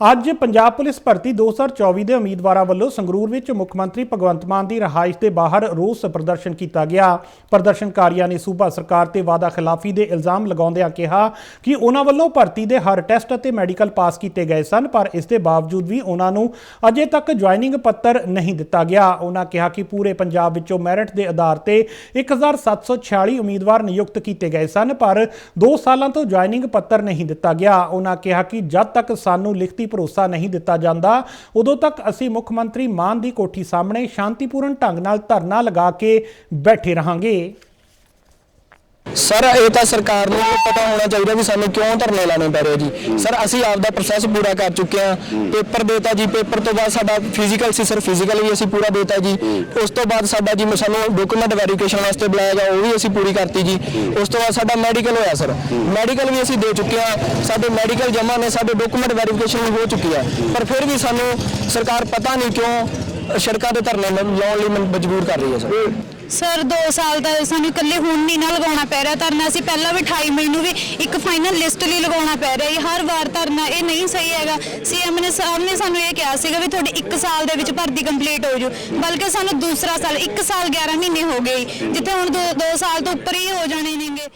ਅੱਜ ਪੰਜਾਬ ਪੁਲਿਸ ਭਰਤੀ 2024 ਦੇ ਉਮੀਦਵਾਰਾਂ ਵੱਲੋਂ ਸੰਗਰੂਰ ਵਿੱਚ ਮੁੱਖ ਮੰਤਰੀ ਭਗਵੰਤ ਮਾਨ ਦੀ ਰਹਾਇਸ਼ ਦੇ ਬਾਹਰ ਰੋਸ ਪ੍ਰਦਰਸ਼ਨ ਕੀਤਾ ਗਿਆ। ਪ੍ਰਦਰਸ਼ਨਕਾਰੀਆਂ ਨੇ ਸੂਬਾ ਸਰਕਾਰ ਤੇ ਵਾਅਦਾ ਖਿਲਾਫੀ ਦੇ ਇਲਜ਼ਾਮ ਲਗਾਉਂਦਿਆਂ ਕਿਹਾ ਕਿ ਉਹਨਾਂ ਵੱਲੋਂ ਭਰਤੀ ਦੇ ਹਰ ਟੈਸਟ ਅਤੇ ਮੈਡੀਕਲ ਪਾਸ ਕੀਤੇ ਗਏ ਸਨ, ਪਰ ਇਸ ਦੇ ਬਾਵਜੂਦ ਵੀ ਉਹਨਾਂ ਨੂੰ ਅਜੇ ਤੱਕ ਜੁਆਇਨਿੰਗ ਪੱਤਰ ਨਹੀਂ ਦਿੱਤਾ ਗਿਆ। ਉਹਨਾਂ ਕਿਹਾ ਕਿ ਪੂਰੇ ਪੰਜਾਬ ਵਿੱਚੋਂ ਮੈਰਿਟ ਦੇ ਆਧਾਰ ਤੇ 1746 ਉਮੀਦਵਾਰ ਨਿਯੁਕਤ ਕੀਤੇ ਗਏ ਸਨ, ਪਰ 2 ਸਾਲਾਂ ਤੋਂ ਜੁਆਇਨਿੰਗ ਪੱਤਰ ਨਹੀਂ ਦਿੱਤਾ ਗਿਆ। ਉਹਨਾਂ ਕਿਹਾ ਕਿ ਜਦ ਤੱਕ ਸਾਨੂੰ ਲਿਖਤੀ ਭਰੋਸਾ ਨਹੀਂ ਦਿੱਤਾ ਜਾਂਦਾ। ਉਦੋਂ ਤੱਕ ਅਸੀਂ ਮੁੱਖ ਮੰਤਰੀ ਮਾਨ ਦੀ ਕੋਠੀ ਸਾਹਮਣੇ ਸ਼ਾਂਤੀਪੂਰਨ ਢੰਗ ਨਾਲ ਧਰਨਾ ਲਗਾ ਕੇ ਬੈਠੇ ਰਹਾਂਗੇ। ਸਰ, ਇਹ ਤਾਂ ਸਰਕਾਰ ਨੂੰ ਪਤਾ ਹੋਣਾ ਚਾਹੀਦਾ ਵੀ ਸਾਨੂੰ ਕਿਉਂ ਧਰਨੇ ਲਾਣੇ ਪੈ ਰਹੇ ਜੀ। ਸਰ, ਅਸੀਂ ਆਪਦਾ ਪ੍ਰੋਸੈਸ ਪੂਰਾ ਕਰ ਚੁੱਕੇ ਹਾਂ। ਪੇਪਰ ਦੇਤਾ ਜੀ, ਪੇਪਰ ਤੋਂ ਬਾਅਦ ਸਾਡਾ ਫਿਜ਼ੀਕਲ ਸੀ ਸਰ ਫਿਜ਼ੀਕਲ ਵੀ ਅਸੀਂ ਪੂਰਾ ਦੇਤਾ ਜੀ। ਉਸ ਤੋਂ ਬਾਅਦ ਸਾਡਾ ਜੀ, ਸਾਨੂੰ ਡਾਕੂਮੈਂਟ ਵੈਰੀਫਿਕੇਸ਼ਨ ਵਾਸਤੇ ਬੁਲਾਇਆ ਗਿਆ, ਉਹ ਵੀ ਅਸੀਂ ਪੂਰੀ ਕਰਤੀ ਜੀ। ਉਸ ਤੋਂ ਬਾਅਦ ਸਾਡਾ ਮੈਡੀਕਲ ਹੋਇਆ ਸਰ। ਮੈਡੀਕਲ ਵੀ ਅਸੀਂ ਦੇ ਚੁੱਕੇ ਹਾਂ। ਸਾਡੇ ਮੈਡੀਕਲ ਜਮ੍ਹਾਂ ਨੇ, ਸਾਡੇ ਡਾਕੂਮੈਂਟ ਵੈਰੀਫਿਕੇਸ਼ਨ ਵੀ ਹੋ ਚੁੱਕੀ ਹੈ ਪਰ ਫਿਰ ਵੀ ਸਾਨੂੰ ਸਰਕਾਰ ਪਤਾ ਨਹੀਂ ਕਿਉਂ ਸੜਕਾਂ ਤੇ ਧਰਨੇ ਲਾਉਣ ਲਈ ਮਜਬੂਰ ਕਰ ਰਹੀ ਹੈ ਸਰ। ਸਰ 2 ਸਾਲ ਦਾ ਸਾਨੂੰ ਇਕੱਲੇ ਹੁਣ ਨਹੀਂ ਨਾ ਲਗਾਉਣਾ ਪੈ ਰਿਹਾ ਧਰਨਾ। ਅਸੀਂ ਪਹਿਲਾਂ ਵੀ 28 ਮਈ ਨੂੰ ਵੀ ਇੱਕ ਫਾਈਨਲ ਲਿਸਟ ਲਈ ਲਗਾਉਣਾ ਪੈ ਰਿਹਾ। ਹੈ ਹਰ ਵਾਰ ਧਰਨਾ, ਇਹ ਨਹੀਂ ਸਹੀ ਹੈਗਾ। ਸੀਐਮ ਨੇ ਸਾਹਿਬ ਨੇ ਸਾਨੂੰ ਇਹ ਕਿਹਾ ਸੀਗਾ ਵੀ ਤੁਹਾਡੀ 1 ਸਾਲ ਦੇ ਵਿੱਚ ਭਰਤੀ ਕੰਪਲੀਟ ਹੋ ਜੂ। ਬਲਕਿ ਸਾਨੂੰ ਦੂਸਰਾ ਸਾਲ 1 ਸਾਲ 11 ਮਹੀਨੇ ਹੋ ਗਏ। ਜਿੱਥੇ ਹੁਣ 2 ਸਾਲ ਤੋਂ ਉੱਪਰ ਹੀ ਹੋ ਜਾਣੇ ਨੇਗੇ।